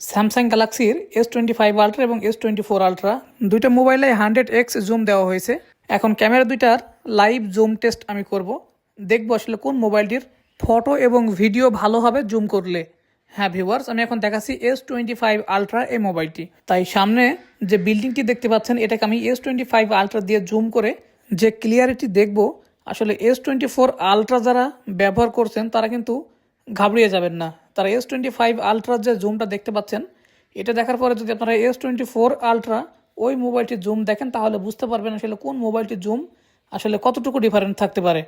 Samsung গ্যালাক্সির S twenty five ultra এবং S twenty four ultra দুইটা মোবাইলে হান্ড্রেড এক্স জুম দেওয়া হয়েছে। এখন ক্যামেরা দুইটার লাইভ জুম টেস্ট আমি করব। দেখব আসলে কোন মোবাইলটির ফটো এবং ভিডিও ভালো হবে জুম করলে। হ্যাঁ ভিউয়ার্স আমি এখন দেখাচ্ছি এস টোয়েন্টি ফাইভ আলট্রা এই মোবাইলটি। তাই সামনে যে বিল্ডিংটি দেখতে পাচ্ছেন, এটাকে আমি এস টোয়েন্টি ফাইভ আলট্রা দিয়ে জুম করে যে ক্লিয়ারিটি দেখব, আসলে এস টোয়েন্টি ফোর আলট্রা যারা ব্যবহার করছেন, তারা কিন্তু ঘাবড়িয়ে যাবেন না। তারা এস টোয়েন্টি ফাইভ আলট্রার যে জুমটা দেখতে পাচ্ছেন, এটা দেখার পরে যদি আপনারা এস টোয়েন্টি ফোর আলট্রা ওই মোবাইলটির জুম দেখেন, তাহলে বুঝতে পারবেন আসলে কোন মোবাইলটির জুম আসলে কতটুকু ডিফারেন্ট থাকতে পারে।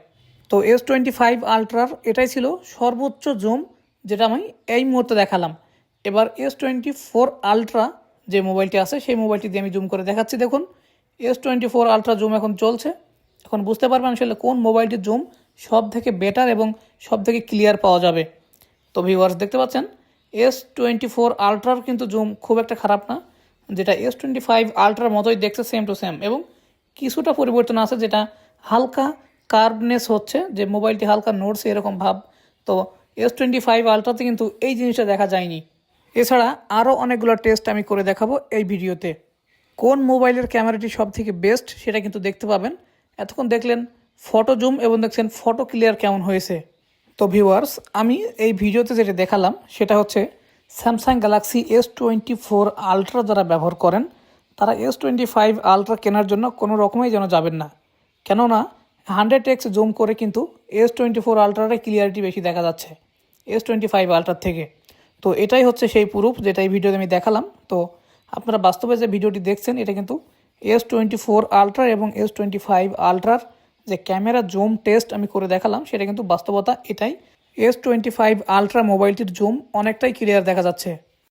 তো এস টোয়েন্টি ফাইভ আলট্রার এটাই ছিল সর্বোচ্চ জুম যেটা আমি এই মুহূর্তে দেখালাম। এবার এস টোয়েন্টি ফোর আলট্রা যে মোবাইলটি আছে, সেই মোবাইলটি দিয়ে আমি জুম করে দেখাচ্ছি। দেখুন, S twenty four ultra zoom এখন চলছে। এখন বুঝতে পারবেন আসলে কোন মোবাইলটির জুম সব থেকে বেটার এবং সব থেকে ক্লিয়ার পাওয়া যাবে। তো ভিউয়ার্স দেখতে পাচ্ছেন এস টোয়েন্টি ফোর আলট্রার কিন্তু জুম খুব একটা খারাপ না, যেটা এস টোয়েন্টি ফাইভ আলট্রার মতোই দেখছে সেম টু সেম এবং কিছুটা পরিবর্তন আছে যেটা হালকা কার্ভনেস হচ্ছে, যে মোবাইলটি হালকা নড়ছে এরকম ভাব। তো এস টোয়েন্টি ফাইভ আলট্রাতে কিন্তু এই জিনিসটা দেখা যায়নি। এছাড়া আরও অনেকগুলো টেস্ট আমি করে দেখাবো এই ভিডিওতে। কোন মোবাইলের ক্যামেরাটি সব থেকে বেস্ট সেটা কিন্তু দেখতে পাবেন। এতক্ষণ দেখলেন ফটো জুম এবং দেখছেন ফটো ক্লিয়ার কেমন হয়েছে। তো ভিউয়ার্স আমি এই ভিডিওতে যেটা দেখালাম, সেটা হচ্ছে Samsung Galaxy S twenty four ultra যারা ব্যবহার করেন, তারা এস টোয়েন্টি ফাইভ আলট্রা কেনার জন্য কোনো রকমেই যেন যাবেন না। কেননা হান্ড্রেড এক্স জুম করে কিন্তু এস টোয়েন্টি ফোর আলট্রারে ক্লিয়ারিটি বেশি দেখা যাচ্ছে এস টোয়েন্টি ফাইভ আলট্রার থেকে। তো এটাই হচ্ছে সেই প্রুফ যেটা এই ভিডিওতে আমি দেখালাম। তো আপনারা বাস্তবে যে ভিডিওটি দেখছেন, এটা কিন্তু এস টোয়েন্টি ফোর আলট্রা এবং এস টোয়েন্টি ফাইভ আলট্রার যে ক্যামেরা জুম টেস্ট আমি করে দেখালাম, সেটা কিন্তু বাস্তবতা এটাই। এস টোয়েন্টি ফাইভ আলট্রা মোবাইলটির জুম অনেকটাই ক্লিয়ার দেখা যাচ্ছে।